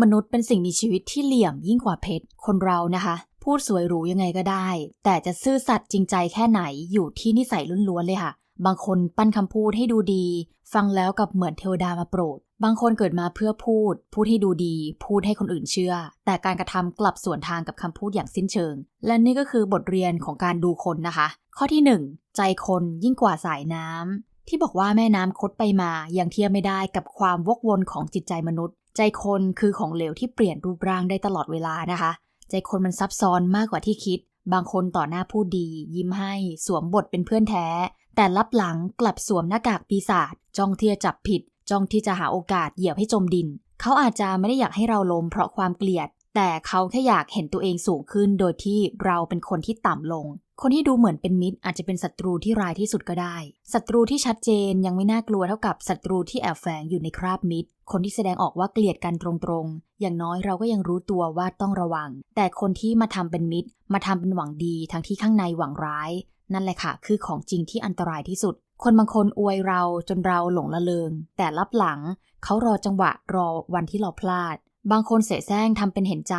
มนุษย์เป็นสิ่งมีชีวิตที่เหลี่ยมยิ่งกว่าเพชร คนเรานะคะ พูดสวยหรูยังไงก็ได้ แต่จะซื่อสัตย์จริงใจแค่ไหนอยู่ที่นิสัยล้วนๆเลยค่ะ บางคนปั้นคำพูดให้ดูดี ฟังแล้วกับเหมือนเทวดามาโปรด บางคนเกิดมาเพื่อพูด พูดให้ดูดี พูดให้คนอื่นเชื่อ แต่การกระทำกลับสวนทางกับคำพูดอย่างสิ้นเชิง และนี่ก็คือบทเรียนของการดูคนนะคะ ข้อที่หนึ่งใจคนยิ่งกว่าสายน้ำที่บอกว่าแม่น้ำคดไปมายังเทียบไม่ได้กับความวกวนของจิตใจมนุษย์ ใจคนคือของเหลวที่เปลี่ยนรูปร่างได้ตลอดเวลานะคะ ใจคนมันซับซ้อนมากกว่าที่คิด บางคนต่อหน้าพูดดี ยิ้มให้สวมบทเป็นเพื่อนแท้ แต่ลับหลังกลับสวมหน้ากากปีศาจจ้องที่จะจับผิด จ้องที่จะหาโอกาสเหยียบให้จมดิน เขาอาจจะไม่ได้อยากให้เราล้มเพราะความเกลียด แต่เขาแค่อยากเห็นตัวเองสูงขึ้นโดยที่เราเป็นคนที่ต่ำลง คนที่ดูเหมือนเป็นมิตรอาจจะเป็นศัตรูที่ร้ายที่สุดก็ได้ ศัตรูที่ชัดเจนยังไม่น่ากลัวเท่ากับศัตรูที่แอบแฝงอยู่ในคราบมิตร คนที่แสดงออกว่าเกลียดกันตรงๆ อย่างน้อยเราก็ยังรู้ตัวว่าต้องระวัง แต่คนที่มาทำเป็นมิตร มาทำเป็นหวังดีทั้งที่ข้างในหวังร้าย นั่นแหละค่ะ คือของจริงที่อันตรายที่สุด คนบางคนอวยเราจนเราหลงละเลง แต่ลับหลังเขารอจังหวะรอวันที่เราพลาด บางคนเสแสร้งทำเป็นเห็นใจ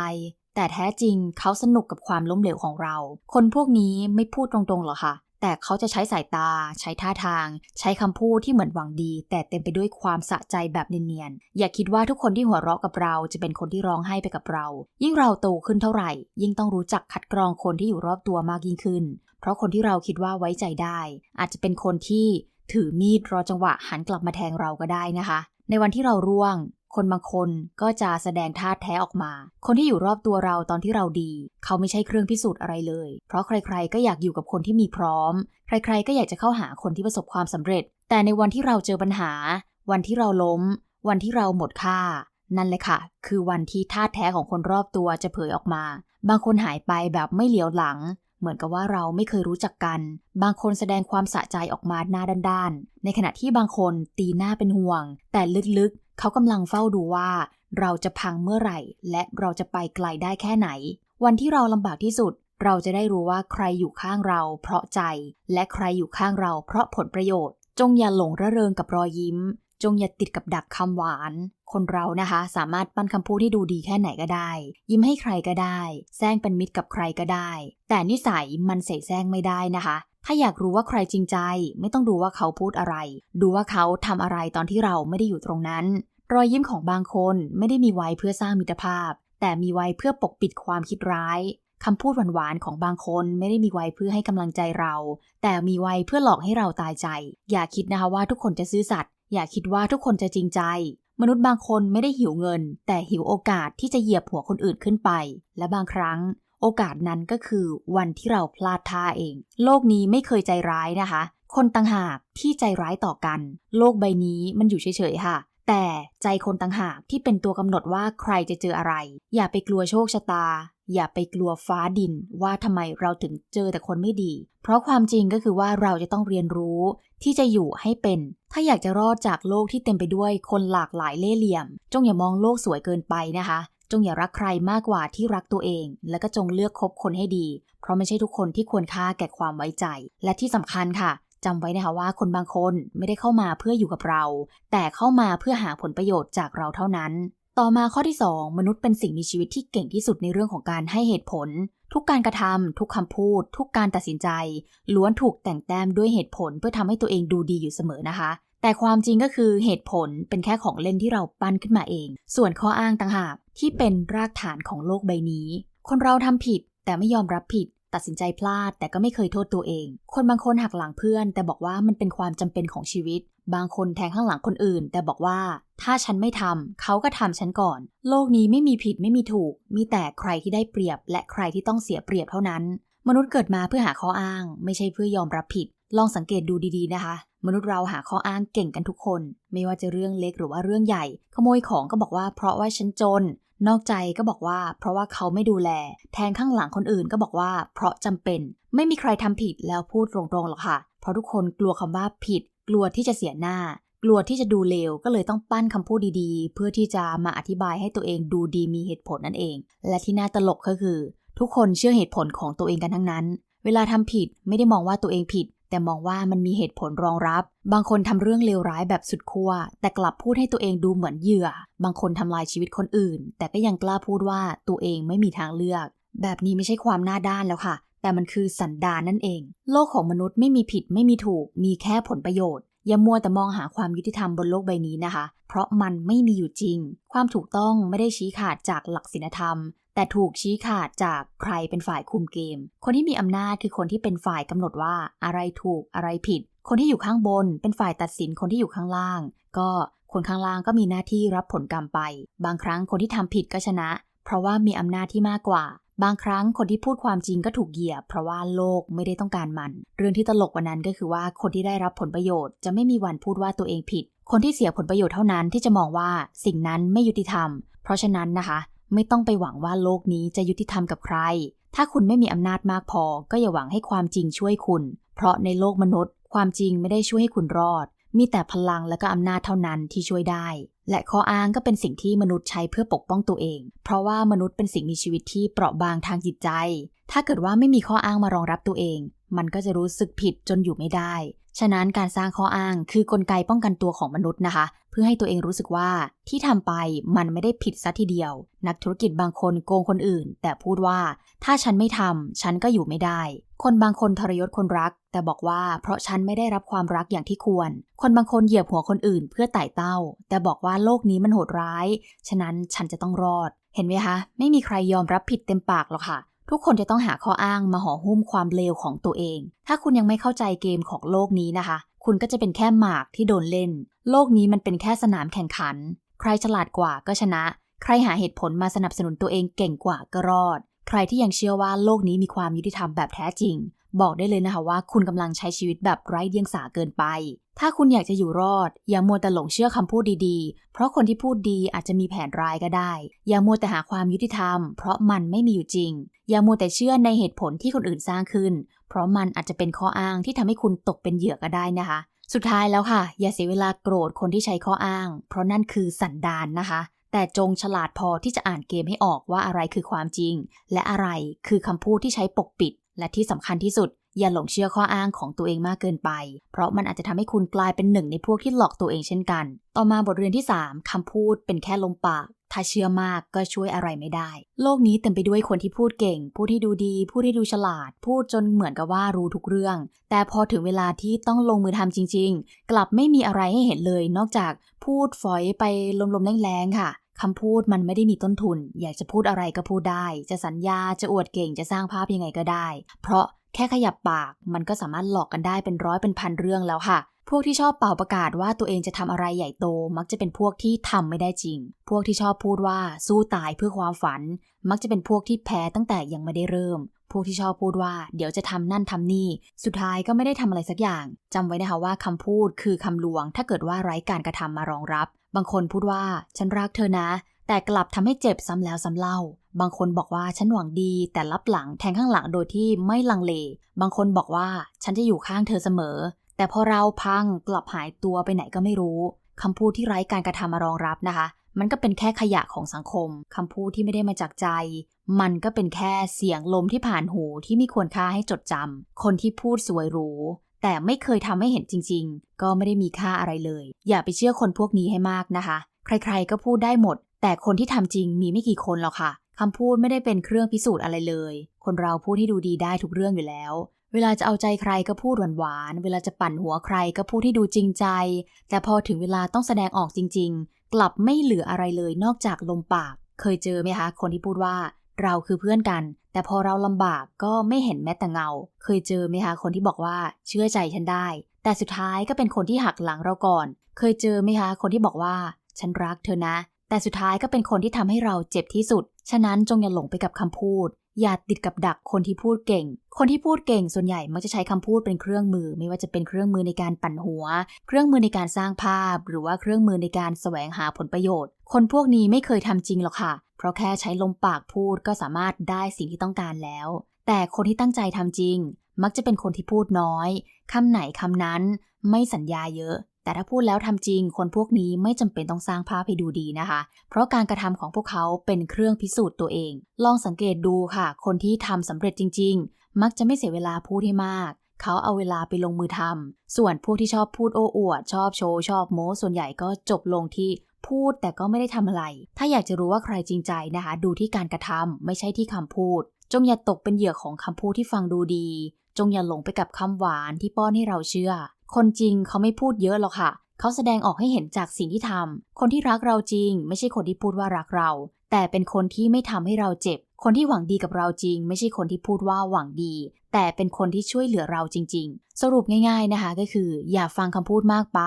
แต่แท้จริงเขาสนุกกับความล้มเหลวของเรา คนพวกนี้ไม่พูดตรงๆหรอกค่ะ แต่เขาจะใช้สายตา ใช้ท่าทาง ใช้คำพูดที่เหมือนหวังดี แต่เต็มไปด้วยความสะใจแบบเนียนๆ อย่าคิดว่าทุกคนที่หัวเราะกับเราจะเป็นคนที่ร้องไห้ไปกับเรา ยิ่งเราโตขึ้นเท่าไหร่ ยิ่งต้องรู้จักคัดกรองคนที่อยู่รอบตัวมากยิ่งขึ้น เพราะคนที่เราคิดว่าไว้ใจได้ อาจจะเป็นคนที่ถือมีดรอจังหวะหันกลับมาแทงเราก็ได้นะคะ ในวันที่เราร่วง คนบางคนก็จะแสดงท่าแท้ออกมา คนที่อยู่รอบตัวเราตอนที่เราดี เขาไม่ใช่เครื่องพิสูจน์อะไรเลย เพราะใครๆ ก็อยากอยู่กับคนที่มีพร้อม ใครๆ ก็อยากจะเข้าหาคนที่ประสบความสำเร็จ แต่ในวันที่เราเจอปัญหา วันที่เราล้ม วันที่เราหมดค่า นั่นเลยค่ะ คือวันที่ท่าแท้ของคนรอบตัวจะเผยออกมา บางคนหายไปแบบไม่เหลียวหลังเหมือนกับว่าเราไม่เคยรู้จักกัน บางคนแสดงความสะใจออกมาหน้าด้านๆ ในขณะที่บางคนตีหน้าเป็นห่วง แต่ลึกๆ เขากำลังเฝ้าดูว่า เราจะพังเมื่อไหร่ และเราจะไปไกลได้แค่ไหน วันที่เราลำบากที่สุด เราจะได้รู้ว่าใครอยู่ข้างเราเพราะใจ และใครอยู่ข้างเราเพราะผลประโยชน์ จงอย่าหลงระเริงกับรอยยิ้ม จงอย่าติดกับดักคำหวาน คนเรานะคะ สามารถปั้นคำพูดที่ดูดีแค่ไหนก็ได้ ยิ้มให้ใครก็ได้แซงเป็นมิตรกับใครก็ได้ แต่นิสัยมันเสแสร้งไม่ได้นะคะถ้าอยากรู้ว่าใครจริงใจ ไม่ต้องดูว่าเขาพูดอะไร ดูว่าเขาทำอะไรตอนที่เราไม่ได้อยู่ตรงนั้น รอยยิ้มของบางคนไม่ได้มีไว้เพื่อสร้างมิตรภาพ แต่มีไว้เพื่อปกปิดความคิดร้ายคำพูดหวานๆของบางคนไม่ได้มีไว้เพื่อให้กำลังใจเรา แต่มีไว้เพื่อหลอกให้เราตายใจ อย่าคิดนะคะว่าทุกคนจะซื่อสัตย์อย่าคิดว่าทุกคนจะจริงใจ มนุษย์บางคนไม่ได้หิวเงิน แต่หิวโอกาสที่จะเหยียบหัวคนอื่นขึ้นไป และบางครั้ง โอกาสนั้นก็คือวันที่เราพลาดท่าเอง โลกนี้ไม่เคยใจร้ายนะคะ คนต่างหากที่ใจร้ายต่อกัน โลกใบนี้มันอยู่เฉยๆค่ะ แต่ใจคนต่างหากที่เป็นตัวกำหนดว่าใครจะเจออะไร อย่าไปกลัวโชคชะตา อย่าไปกลัวฟ้าดินว่าทำไมเราถึงเจอแต่คนไม่ดี เพราะความจริงก็คือว่าเราจะต้องเรียนรู้ ที่จะอยู่ให้เป็น ถ้าอยากจะรอดจากโลกที่เต็มไปด้วยคนหลากหลายเล่ห์เหลี่ยม จงอย่ามองโลกสวยเกินไปนะคะ จงอย่ารักใครมากกว่าที่รักตัวเอง และก็จงเลือกคบคนให้ดี เพราะไม่ใช่ทุกคนที่ควรค่าแก่ความไว้ใจ และที่สำคัญค่ะ จำไว้นะคะว่าคนบางคนไม่ได้เข้ามาเพื่ออยู่กับเรา แต่เข้ามาเพื่อหาผลประโยชน์จากเราเท่านั้น ต่อมาข้อที่ 2 มนุษย์เป็นสิ่งมีชีวิตที่เก่งที่สุดในเรื่องของการให้เหตุผล ทุกการกระทำทุกคำพูด ทุกการตัดสินใจ ล้วนถูกแต่งแต้มด้วยเหตุผลเพื่อทำให้ตัวเองดูดีอยู่เสมอนะคะ แต่ความจริงก็คือเหตุผลเป็นแค่ของเล่นที่เราปั้นขึ้นมาเอง ส่วนข้ออ้างต่างหากที่เป็นรากฐานของโลกใบนี้ คนเราทำผิดแต่ไม่ยอมรับผิด ตัดสินใจพลาด แต่ก็ไม่เคยโทษตัวเอง คนบางคนหักหลังเพื่อน แต่บอกว่ามันเป็นความจำเป็นของชีวิต บางคนแทงข้างหลังคนอื่น แต่บอกว่าถ้าฉันไม่ทำเขาก็ทำฉันก่อน โลกนี้ไม่มีผิดไม่มีถูก มีแต่ใครที่ได้เปรียบ และใครที่ต้องเสียเปรียบเท่านั้น มนุษย์เกิดมาเพื่อหาข้ออ้าง ไม่ใช่เพื่อยอมรับผิด ลองสังเกตดูดีๆนะคะ มนุษย์เราหาข้ออ้างเก่งกันทุกคน ไม่ว่าจะเรื่องเล็กหรือว่าเรื่องใหญ่ ขโมยของก็บอกว่าเพราะว่าฉันจน นอกใจก็บอกว่า เพราะว่าเขาไม่ดูแล แทงข้างหลังคนอื่นก็บอกว่า เพราะจำเป็น ไม่มีใครทำผิดแล้วพูดตรงๆหรอกค่ะ เพราะทุกคนกลัวคำว่าผิด กลัวที่จะเสียหน้า กลัวที่จะดูเลวก็เลยต้องปั้นคำพูดดีๆ เพื่อที่จะมาอธิบายให้ตัวเองดูดีมีเหตุผลนั่นเอง และที่น่าตลกก็คือ ทุกคนเชื่อเหตุผลของตัวเองกันทั้งนั้น เวลาทำผิดไม่ได้มองว่าตัวเองผิด แต่มองว่ามันมีเหตุผลรองรับ บางคนทำเรื่องเลวร้ายแบบสุดขั้ว แต่กลับพูดให้ตัวเองดูเหมือนเหยื่อ บางคนทำลายชีวิตคนอื่น แต่ก็ยังกล้าพูดว่าตัวเองไม่มีทางเลือก แบบนี้ไม่ใช่ความหน้าด้านแล้วค่ะ แต่มันคือสันดานนั่นเอง โลกของมนุษย์ไม่มีผิดไม่มีถูก มีแค่ผลประโยชน์ อย่ามัวแต่มองหาความยุติธรรมบนโลกใบนี้นะคะ เพราะมันไม่มีอยู่จริง ความถูกต้องไม่ได้ชี้ขาดจากหลักศีลธรรม แต่ถูกชี้ขาดจากใครเป็นฝ่ายคุมเกม คนที่มีอำนาจคือคนที่เป็นฝ่ายกำหนดว่าอะไรถูกอะไรผิด คนที่อยู่ข้างบนเป็นฝ่ายตัดสินคนที่อยู่ข้างล่าง ก็คนข้างล่างก็มีหน้าที่รับผลกรรมไป บางครั้งคนที่ทำผิดก็ชนะ เพราะว่ามีอำนาจที่มากกว่า บางครั้งคนที่พูดความจริงก็ถูกเหยียบ เพราะว่าโลกไม่ได้ต้องการมัน เรื่องที่ตลกกว่านั้นก็คือว่าคนที่ได้รับผลประโยชน์ จะไม่มีวันพูดว่าตัวเองผิด คนที่เสียผลประโยชน์เท่านั้นที่จะมองว่าสิ่งนั้นไม่ยุติธรรม เพราะฉะนั้นนะคะ ไม่ต้องไปหวังว่าโลกนี้จะยุติธรรมกับใคร ถ้าคุณไม่มีอำนาจมากพอ ก็อย่าหวังให้ความจริงช่วยคุณ เพราะในโลกมนุษย์ ความจริงไม่ได้ช่วยให้คุณรอด มีแต่พลังและก็อำนาจเท่านั้นที่ช่วยได้ และข้ออ้างก็เป็นสิ่งที่มนุษย์ใช้เพื่อปกป้องตัวเอง เพราะว่ามนุษย์เป็นสิ่งมีชีวิตที่เปราะบางทางจิตใจ ถ้าเกิดว่าไม่มีข้ออ้างมารองรับตัวเอง มันก็จะรู้สึกผิดจนอยู่ไม่ได้ ฉะนั้นการสร้างข้ออ้างคือกลไกป้องกันตัวของมนุษย์นะคะ เพื่อให้ตัวเองรู้สึกว่าที่ทำไปมันไม่ได้ผิดซะทีเดียว นักธุรกิจบางคนโกงคนอื่น แต่พูดว่าถ้าฉันไม่ทำฉันก็อยู่ไม่ได้ คนบางคนทรยศคนรัก แต่บอกว่าเพราะฉันไม่ได้รับความรักอย่างที่ควร คนบางคนเหยียบหัวคนอื่น เพื่อไต่เต้า แต่บอกว่าโลกนี้มันโหดร้าย ฉะนั้นฉันจะต้องรอด เห็นไหมคะ ไม่มีใครยอมรับผิดเต็มปากหรอกค่ะ ทุกคนจะต้องหาข้ออ้างมาห่อหุ้มความเลวของตัวเอง ถ้าคุณยังไม่เข้าใจเกมของโลกนี้นะคะ คุณก็จะเป็นแค่หมากที่โดนเล่น โลกนี้มันเป็นแค่สนามแข่งขัน ใครฉลาดกว่าก็ชนะ ใครหาเหตุผลมาสนับสนุนตัวเองเก่งกว่าก็รอด ใครที่ยังเชื่อว่าโลกนี้มีความยุติธรรมแบบแท้จริง บอกได้เลยนะคะว่าคุณกำลังใช้ชีวิตแบบไร้เดียงสาเกินไป ถ้าคุณอยากจะอยู่รอด อย่ามัวแต่หลงเชื่อคำพูดดีๆ เพราะคนที่พูดดีอาจจะมีแผนร้ายก็ได้ อย่ามัวแต่หาความยุติธรรม เพราะมันไม่มีอยู่จริง อย่ามัวแต่เชื่อในเหตุผลที่คนอื่นสร้างขึ้น เพราะมันอาจจะเป็นข้ออ้างที่ทำให้คุณตกเป็นเหยื่อก็ได้นะคะ สุดท้ายแล้วค่ะ อย่าเสียเวลาโกรธคนที่ใช้ข้ออ้าง เพราะนั่นคือสันดานนะคะแต่จงฉลาดพอที่จะอ่านเกมให้ออกว่าอะไรคือความจริง และอะไรคือคำพูดที่ใช้ปกปิดและที่สำคัญที่สุด อย่าหลงเชื่อข้ออ้างของตัวเองมากเกินไป เพราะมันอาจจะทำให้คุณกลายเป็นหนึ่งในพวกที่หลอกตัวเองเช่นกัน ต่อมาบทเรียนที่ 3คำพูดเป็นแค่ลมปาก ถ้าเชื่อมากก็ช่วยอะไรไม่ได้ โลกนี้เต็มไปด้วยคนที่พูดเก่ง พูดที่ดูดี พูดที่ดูฉลาด พูดจนเหมือนกับว่ารู้ทุกเรื่อง แต่พอถึงเวลาที่ต้องลงมือทำจริง ๆ กลับไม่มีอะไรให้เห็นเลย นอกจากพูดฝอยไปลมๆแรงๆค่ะ คำพูดมันไม่ได้มีต้นทุน อยากจะพูดอะไรก็พูดได้ จะสัญญาจะอวดเก่งจะสร้างภาพยังไงก็ได้ เพราะแค่ขยับปากมันก็สามารถหลอกกันได้เป็นร้อยเป็นพันเรื่องแล้วค่ะ พวกที่ชอบเป่าประกาศว่าตัวเองจะทำอะไรใหญ่โต มักจะเป็นพวกที่ทำไม่ได้จริง พวกที่ชอบพูดว่าสู้ตายเพื่อความฝัน มักจะเป็นพวกที่แพ้ตั้งแต่ยังไม่ได้เริ่ม พวกที่ชอบพูดว่า เดี๋ยวจะทำนั่นทำนี่ สุดท้ายก็ไม่ได้ทำอะไรสักอย่างจำไว้นะคะว่าคำพูดคือคำลวง ถ้าเกิดว่าไร้การกระทำมารองรับ บางคนพูดว่าฉันรักเธอนะ แต่กลับทำให้เจ็บซ้ำแล้วซ้ำเล่าบางคนบอกว่าฉันหวังดีแต่ลับหลังแทงข้างหลังโดยที่ไม่ลังเล บางคนบอกว่าฉันจะอยู่ข้างเธอเสมอ แต่พอเราพังกลับหายตัวไปไหนก็ไม่รู้คำพูดที่ไร้การกระทำมารองรับนะคะ มันก็เป็นแค่ขยะของสังคมคำพูดที่ไม่ได้มาจากใจ มันก็เป็นแค่เสียงลมที่ผ่านหูที่ม่ควรค่าให้จดจำคนที่พูดสวยหรูแต่ไม่เคยทำให้เห็นจริง ๆ ก็ไม่ได้มีค่าอะไรเลย อย่าไปเชื่อคนพวกนี้ให้มากนะคะ ใครๆก็พูดได้หมด แต่คนที่ทำจริงมีไม่กี่คนหรอกค่ะคำพูดไม่ได้เป็นเครื่องพิสูจน์อะไรเลย คนเราพูดให้ดูดีได้ทุกเรื่องอยู่แล้ว เวลาจะเอาใจใครก็พูดหวานๆ เวลาจะปั่นหัวใครก็พูดให้ดูจริงใจ แต่พอถึงเวลาต้องแสดงออกจริง ๆ กลับไม่เหลืออะไรเลยนอกจากลมปาก เคยเจอไหมคะ คนที่พูดว่าเราคือเพื่อนกัน แต่พอเราลำบากก็ไม่เห็นแม้แต่เงา เคยเจอไหมคะคนที่บอกว่าเชื่อใจฉันได้ แต่สุดท้ายก็เป็นคนที่หักหลังเราก่อน เคยเจอไหมคะคนที่บอกว่า ฉันรักเธอนะ แต่สุดท้ายก็เป็นคนที่ทำให้เราเจ็บที่สุด ฉะนั้นจงอย่าหลงไปกับคำพูด อย่าติดกับดักคนที่พูดเก่ง คนที่พูดเก่งส่วนใหญ่มักจะใช้คำพูดเป็นเครื่องมือ ไม่ว่าจะเป็นเครื่องมือในการปั่นหัว เครื่องมือในการสร้างภาพ หรือว่าเครื่องมือในการแสวงหาผลประโยชน์ คนพวกนี้ไม่เคยทำจริงหรอกค่ะ เพราะแค่ใช้ลมปากพูดก็สามารถได้สิ่งที่ต้องการแล้ว แต่คนที่ตั้งใจทำจริง มักจะเป็นคนที่พูดน้อยคำไหนคำนั้น ไม่สัญญาเยอะ แต่ถ้าพูดแล้วทำจริง คนพวกนี้ไม่จำเป็นต้องสร้างภาพให้ดูดีนะคะ เพราะการกระทำของพวกเขาเป็นเครื่องพิสูจน์ตัวเอง ลองสังเกตดูค่ะ คนที่ทำสำเร็จจริง ๆ มักจะไม่เสียเวลาพูดให้มาก เขาเอาเวลาไปลงมือทำส่วนพวกที่ชอบพูดโอ้อวด ชอบโชว์ชอบโม้ส่วนใหญ่ก็จบลงที่พูดแต่ก็ไม่ได้ทำอะไร ถ้าอยากจะรู้ว่าใครจริงใจนะคะ ดูที่การกระทำไม่ใช่ที่คำพูด จงอย่าตกเป็นเหยื่อของคำพูดที่ฟังดูดี จงอย่าหลงไปกับคำหวานที่ป้อนให้เราเชื่อ คนจริงเขาไม่พูดเยอะหรอกค่ะ เขาแสดงออกให้เห็นจากสิ่งที่ทำ คนที่รักเราจริง ไม่ใช่คนที่พูดว่ารักเรา แต่เป็นคนที่ไม่ทำให้เราเจ็บ คนที่หวังดีกับเราจริง ไม่ใช่คนที่พูดว่าหวังดี แต่เป็นคนที่ช่วยเหลือเราจริง ๆ สรุปง่าย ๆนะคะ ก็คือ อย่าฟังคำพูดมากไป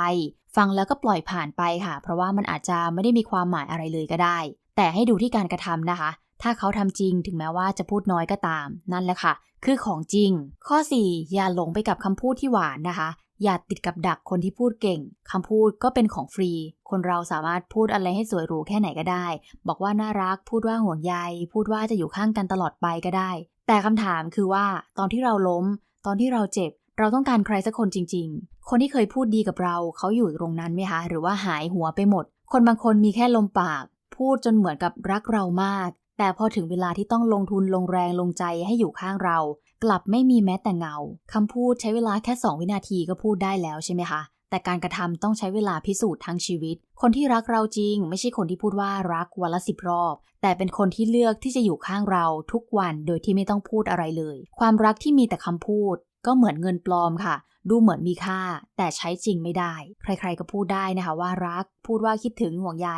ฟังแล้วก็ปล่อยผ่านไปค่ะ เพราะว่ามันอาจจะไม่ได้มีความหมายอะไรเลยก็ได้ แต่ให้ดูที่การกระทำนะคะถ้าเขาทำจริงถึงแม้ว่าจะพูดน้อยก็ตาม นั่นแหละค่ะ คือของจริง ข้อ 4 อย่าหลงไปกับคำพูดที่หวานนะคะ อย่าติดกับดักคนที่พูดเก่งคำพูดก็เป็นของฟรี คนเราสามารถพูดอะไรให้สวยหรูแค่ไหนก็ได้ บอกว่าน่ารัก พูดว่าห่วงใย พูดว่าจะอยู่ข้างกันตลอดไปก็ได้ แต่คำถามคือว่า ตอนที่เราล้ม ตอนที่เราเจ็บ เราต้องการใครสักคนจริง ๆ คนที่เคยพูดดีกับเรา เขาอยู่ตรงนั้นไหมคะ หรือว่าหายหัวไปหมด คนบางคนมีแค่ลมปาก พูดจนเหมือนกับรักเรามาก แต่พอถึงเวลาที่ต้องลงทุนลงแรงลงใจให้อยู่ข้างเรา กลับไม่มีแม้แต่เงาคำพูดใช้เวลาแค่ 2 วินาทีก็พูดได้แล้วใช่ไหมคะ แต่การกระทำต้องใช้เวลาพิสูจน์ทั้งชีวิต คนที่รักเราจริง ไม่ใช่คนที่พูดว่ารักวันละสิบรอบ แต่เป็นคนที่เลือกที่จะอยู่ข้างเราทุกวันโดยที่ไม่ต้องพูดอะไรเลย ความรักที่มีแต่คำพูด ก็เหมือนเงินปลอมค่ะ ดูเหมือนมีค่า แต่ใช้จริงไม่ได้ ใครๆก็พูดได้นะคะว่ารัก พูดว่าคิดถึงห่วงใย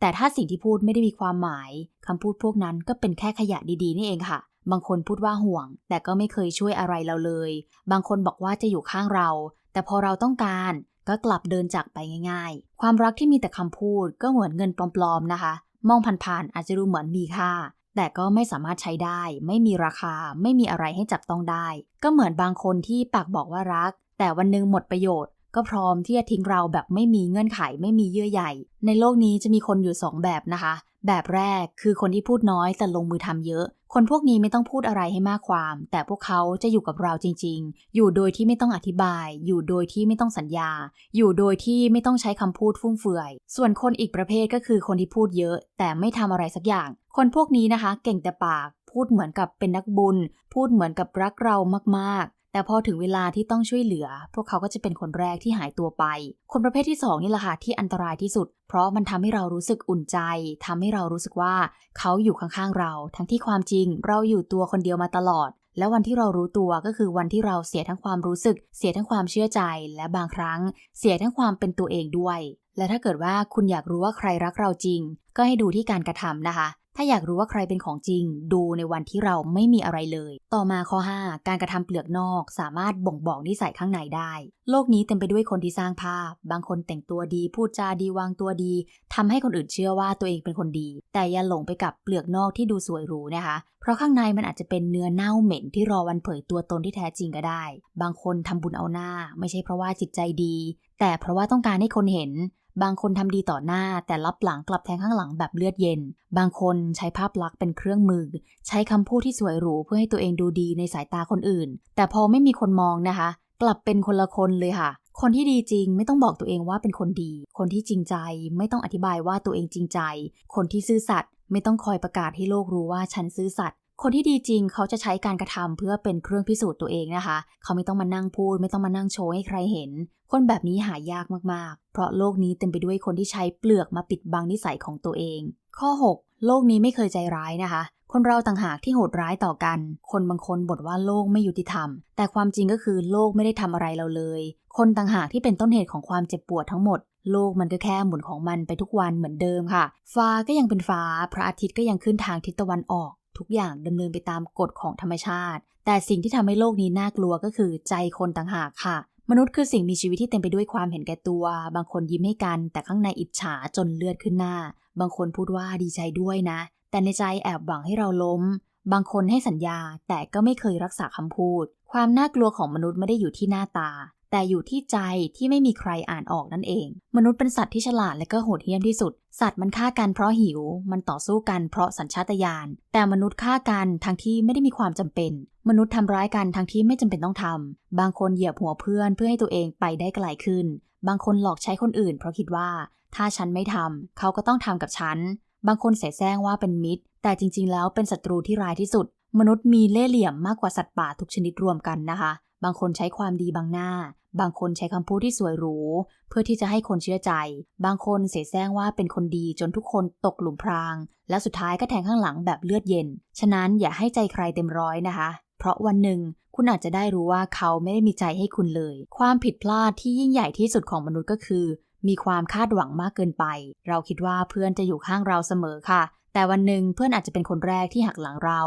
แต่ถ้าสิ่งที่พูดไม่ได้มีความหมายคำพูดพวกนั้นก็เป็นแค่ขยะดีๆนี่เองค่ะ บางคนพูดว่าห่วง แต่ก็ไม่เคยช่วยอะไรเราเลย บางคนบอกว่าจะอยู่ข้างเรา แต่พอเราต้องการก็กลับเดินจากไปง่าย ๆ ความรักที่มีแต่คำพูดก็เหมือนเงินปลอมๆนะคะ มองผ่านๆอาจจะดูเหมือนมีค่า แต่ก็ไม่สามารถใช้ได้ ไม่มีราคา ไม่มีอะไรให้จับต้องได้ ก็เหมือนบางคนที่ปากบอกว่ารัก แต่วันหนึงหมดประโยชน์ ก็พร้อมที่จะทิ้งเราแบบไม่มีเงื่อนไข ไม่มีเยื่อใยในโลกนี้จะมีคนอยู่สองแบบนะคะ แบบแรกคือคนที่พูดน้อยแต่ลงมือทำเยอะ คนพวกนี้ไม่ต้องพูดอะไรให้มากความ แต่พวกเขาจะอยู่กับเราจริง ๆ อยู่โดยที่ไม่ต้องอธิบาย อยู่โดยที่ไม่ต้องสัญญา อยู่โดยที่ไม่ต้องใช้คำพูดฟุ่มเฟือย ส่วนคนอีกประเภทก็คือคนที่พูดเยอะ แต่ไม่ทำอะไรสักอย่าง คนพวกนี้นะคะ เก่งแต่ปาก พูดเหมือนกับเป็นนักบุญ พูดเหมือนกับรักเรามากๆ แต่พอถึงเวลาที่ต้องช่วยเหลือ พวกเขาก็จะเป็นคนแรกที่หายตัวไป คนประเภทที่สองนี่แหละค่ะที่อันตรายที่สุด เพราะมันทำให้เรารู้สึกอุ่นใจทำให้เรารู้สึกว่าเขาอยู่ข้างๆเรา ทั้งที่ความจริงเราอยู่ตัวคนเดียวมาตลอด แล้ววันที่เรารู้ตัวก็คือวันที่เราเสียทั้งความรู้สึก เสียทั้งความเชื่อใจ และบางครั้ง เสียทั้งความเป็นตัวเองด้วย และถ้าเกิดว่าคุณอยากรู้ว่าใครรักเราจริง ก็ให้ดูที่การกระทำนะคะ ถ้าอยากรู้ว่าใครเป็นของจริง ดูในวันที่เราไม่มีอะไรเลย ต่อมาข้อ 5 การกระทำเปลือกนอก สามารถบ่งบอกนิสัยข้างในได้ โลกนี้เต็มไปด้วยคนที่สร้างภาพ บางคนแต่งตัวดีพูดจาดีวางตัวดีทำให้คนอื่นเชื่อว่าตัวเองเป็นคนดี แต่อย่าหลงไปกับเปลือกนอกที่ดูสวยหรูนะคะ เพราะข้างในมันอาจจะเป็นเนื้อเน่าเหม็นที่รอวันเผยตัวตนที่แท้จริงก็ได้ บางคนทำบุญเอาหน้า ไม่ใช่เพราะว่าจิตใจดี แต่เพราะว่าต้องการให้คนเห็น บางคนทำดีต่อหน้าแต่รับหลังกลับแทงข้างหลังแบบเลือดเย็น บางคนใช้ภาพลักษณ์เป็นเครื่องมือ ใช้คำพูดที่สวยหรูเพื่อให้ตัวเองดูดีในสายตาคนอื่น แต่พอไม่มีคนมองนะคะ กลับเป็นคนละคนเลยค่ะ คนที่ดีจริงไม่ต้องบอกตัวเองว่าเป็นคนดี คนที่จริงใจไม่ต้องอธิบายว่าตัวเองจริงใจ คนที่ซื่อสัตย์ไม่ต้องคอยประกาศให้โลกรู้ว่าฉันซื่อสัตย์ คนที่ดีจริงเขาจะใช้การกระทำเพื่อเป็นเครื่องพิสูจน์ตัวเองนะคะ เขาไม่ต้องมานั่งพูด ไม่ต้องมานั่งโชว์ให้ใครเห็น คนแบบนี้หายากมากๆ เพราะโลกนี้เต็มไปด้วยคนที่ใช้เปลือกมาปิดบังนิสัยของตัวเอง ข้อ 6 โลกนี้ไม่เคยใจร้ายนะคะ คนเราต่างหากที่โหดร้ายต่อกัน คนบางคนบ่นว่าโลกไม่ยุติธรรม แต่ความจริงก็คือโลกไม่ได้ทำอะไรเราเลย คนต่างหากที่เป็นต้นเหตุของความเจ็บปวดทั้งหมดโลกมันก็แค่หมุนของมันไปทุกวันเหมือนเดิมค่ะ ฟ้าก็ยังเป็นฟ้า พระอาทิตย์ก็ยังขึ้นทางทิศตะวันออก ทุกอย่างดำเนินไปตามกฎของธรรมชาติ แต่สิ่งที่ทำให้โลกนี้น่ากลัวก็คือใจคนต่างหากค่ะ มนุษย์คือสิ่งมีชีวิตที่เต็มไปด้วยความเห็นแก่ตัว บางคนยิ้มให้กัน แต่ข้างในอิจฉาจนเลือดขึ้นหน้า บางคนพูดว่าดีใจด้วยนะ แต่ในใจแอบหวังให้เราล้ม บางคนให้สัญญาแต่ก็ไม่เคยรักษาคำพูด ความน่ากลัวของมนุษย์ไม่ได้อยู่ที่หน้าตา แต่อยู่ที่ใจที่ไม่มีใครอ่านออกนั่นเอง มนุษย์เป็นสัตว์ที่ฉลาดและก็โหดเหี้ยมที่สุด สัตว์มันฆ่ากันเพราะหิว มันต่อสู้กันเพราะสัญชาตญาณ แต่มนุษย์ฆ่ากันทั้งที่ไม่ได้มีความจำเป็น มนุษย์ทำร้ายกันทั้งที่ไม่จำเป็นต้องทำบางคนเหยียบหัวเพื่อนเพื่อให้ตัวเองไปได้ไกลขึ้น บางคนหลอกใช้คนอื่น เพราะคิดว่า ถ้าฉันไม่ทำเขาก็ต้องทำกับฉัน บางคนเสแสร้งว่าเป็นมิตร แต่จริง ๆ แล้วเป็นศัตรูที่ร้ายที่สุด มนุษย์มีเล่ห์เหลี่ยมมากกว่าสัตว์ป่าทุกชนิดรวมกันนะคะ บางคนใช้ความดีบังหน้า บางคนใช้คำพูดที่สวยหรู เพื่อที่จะให้คนเชื่อใจ บางคนเสแสร้งว่าเป็นคนดีจนทุกคนตกหลุมพราง และสุดท้ายก็แทงข้างหลังแบบเลือดเย็น ฉะนั้นอย่าให้ใจใครเต็มร้อยนะคะ เพราะวันหนึ่งคุณอาจจะได้รู้ว่าเขาไม่ได้มีใจให้คุณเลย ความผิดพลาดที่ยิ่งใหญ่ที่สุดของมนุษย์ก็คือ มีความคาดหวังมากเกินไป เราคิดว่าเพื่อนจะอยู่ข้างเราเสมอค่ะ แต่วันหนึ่งเพื่อนอาจจะเป็นคนแรกที่หักหลังเรา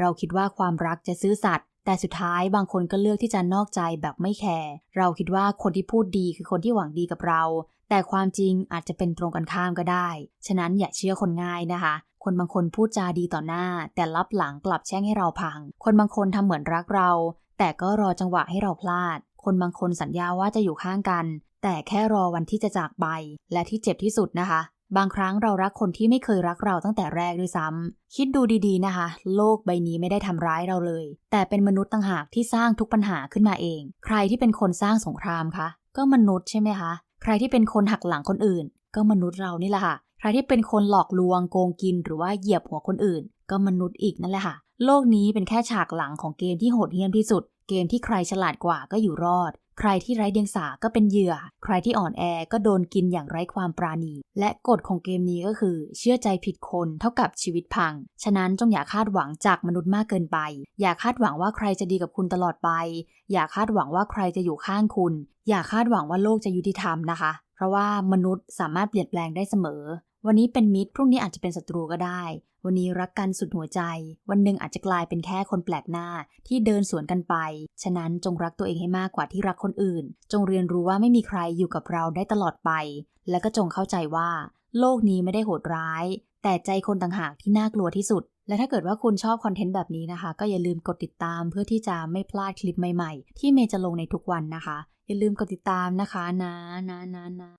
เราคิดว่าความรักจะซื่อสัตย์ แต่สุดท้ายบางคนก็เลือกที่จะนอกใจแบบไม่แคร์ เราคิดว่าคนที่พูดดีคือคนที่หวังดีกับเรา แต่ความจริงอาจจะเป็นตรงกันข้ามก็ได้ ฉะนั้นอย่าเชื่อคนง่ายนะคะ คนบางคนพูดจาดีต่อหน้า แต่ลับหลังกลับแช่งให้เราพัง คนบางคนทำเหมือนรักเรา แต่ก็รอจังหวะให้เราพลาด คนบางคนสัญญาว่าจะอยู่ข้างกัน แต่แค่รอวันที่จะจากไป และที่เจ็บที่สุดนะคะ บางครั้งเรารักคนที่ไม่เคยรักเราตั้งแต่แรกด้วยซ้ำคิดดูดีๆนะคะ โลกใบนี้ไม่ได้ทำร้ายเราเลย แต่เป็นมนุษย์ต่างหากที่สร้างทุกปัญหาขึ้นมาเอง ใครที่เป็นคนสร้างสงครามคะ ก็มนุษย์ใช่ไหมคะ ใครที่เป็นคนหักหลังคนอื่น ก็มนุษย์เรานี่แหละค่ะ ใครที่เป็นคนหลอกลวงโกงกินหรือว่าเหยียบหัวคนอื่น ก็มนุษย์อีกนั่นแหละค่ะ โลกนี้เป็นแค่ฉากหลังของเกมที่โหดเหี้ยมที่สุด เกมที่ใครฉลาดกว่าก็อยู่รอด ใครที่ไร้เดียงสาก็เป็นเหยื่อ ใครที่อ่อนแอก็โดนกินอย่างไร้ความปราณี และกฎของเกมนี้ก็คือ เชื่อใจผิดคนเท่ากับชีวิตพัง ฉะนั้นจงอย่าคาดหวังจากมนุษย์มากเกินไป อย่าคาดหวังว่าใครจะดีกับคุณตลอดไป อย่าคาดหวังว่าใครจะอยู่ข้างคุณ อย่าคาดหวังว่าโลกจะยุติธรรมนะคะ เพราะว่ามนุษย์สามารถเปลี่ยนแปลงได้เสมอ วันนี้เป็นมิตรพรุ่งนี้อาจจะเป็นศัตรูก็ได้ วันนี้รักกันสุดหัวใจ วันหนึ่งอาจจะกลายเป็นแค่คนแปลกหน้าที่เดินสวนกันไป ฉะนั้นจงรักตัวเองให้มากกว่าที่รักคนอื่น จงเรียนรู้ว่าไม่มีใครอยู่กับเราได้ตลอดไป และก็จงเข้าใจว่า โลกนี้ไม่ได้โหดร้าย แต่ใจคนต่างหากที่น่ากลัวที่สุดและถ้าเกิดว่าคุณชอบคอนเทนต์แบบนี้นะคะ ก็อย่าลืมกดติดตามเพื่อที่จะไม่พลาดคลิปใหม่ๆ ที่เมย์จะลงในทุกวันนะคะ อย่าลืมกดติดตามนะคะนะนะนะนะ